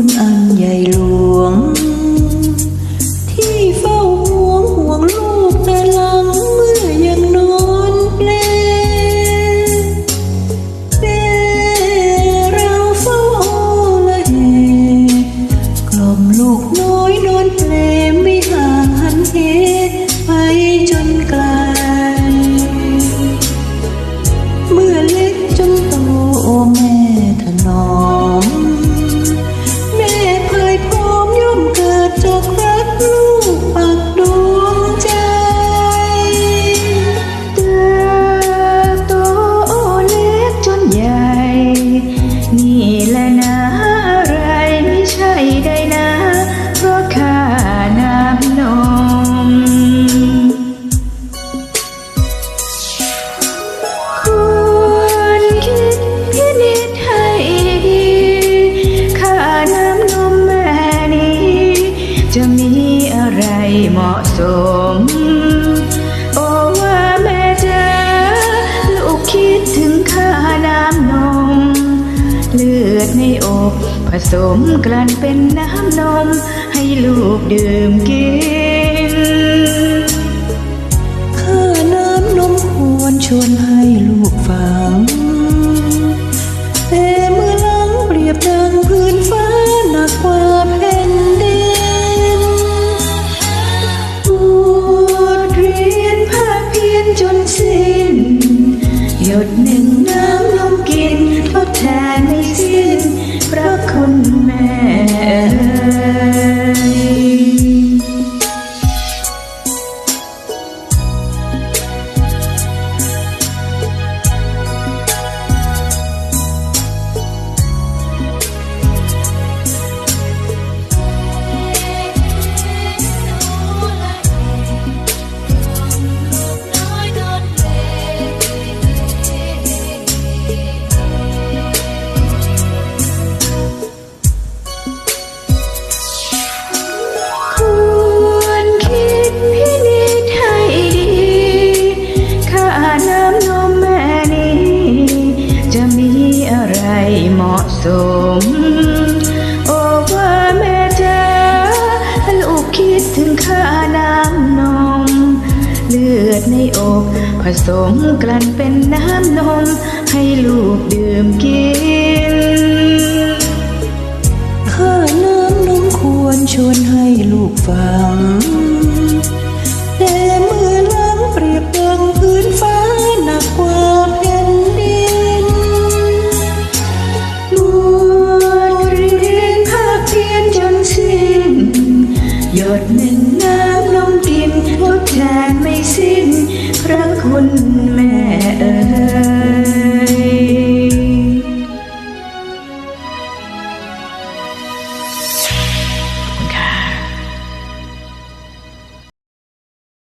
คุณอันใหญ่หลวง เหมาะสม โอ้ว่าแม่เจ๋าลูกคิดถึงค่าน้ำนม เลือดในอกผสมกลั่นเป็นน้ำนม ให้ลูกดื่มกินข้าน้ำนมควรชวนให้ ยดหนึ่งน้ำนมกินทดแทนไม่สิ้นพระคุณแม่ น้ำนมแม่นี้ จะมีอะไรเหมาะสม โอ้ว่าแม่จ๋าลูกคิดถึงค่าน้ำนม เลือดในอกผสมกลั่นเป็นน้ำนม ให้ลูกดื่มกินข้าน้ำนมควรชวนให้ลูกฟัง นึ่